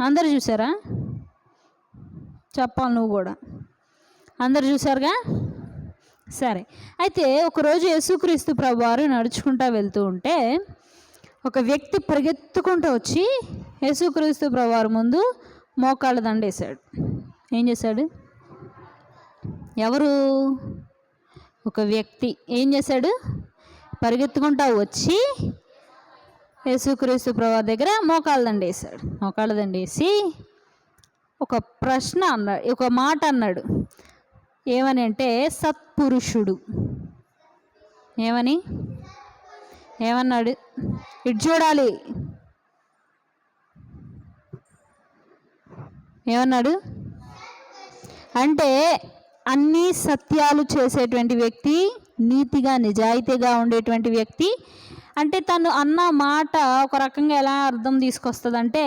అందరు చూసారా? చెప్పాలి నువ్వు కూడా. అందరు చూసారుగా? సరే. అయితే ఒకరోజు యేసుక్రీస్తు ప్రభు వారు నడుచుకుంటా వెళ్తూ ఉంటే ఒక వ్యక్తి పరిగెత్తుకుంటూ వచ్చి యేసుక్రీస్తు ప్రభు వారి ముందు మోకాళ్ళ దండేశాడు. ఏం చేశాడు? ఎవరు? ఒక వ్యక్తి. ఏం చేశాడు? పరిగెత్తుకుంటా వచ్చి యేసుక్రీస్తు ప్రభా దగ్గర మోకాళ్ళ దండేశాడు. మోకాళ్ళ దండేసి ఒక ప్రశ్న అన్నాడు ఒక మాట అన్నాడు. ఏమని అంటే సత్పురుషుడు. ఏమని? ఏమన్నాడు? ఇటు చూడాలి. ఏమన్నాడు? అంటే అన్ని సత్యాలు చేసేటువంటి వ్యక్తి నీతిగా నిజాయితీగా ఉండేటువంటి వ్యక్తి అంటే తను అన్న మాట ఒక రకంగా ఎలా అర్థం తీసుకొస్తుంది అంటే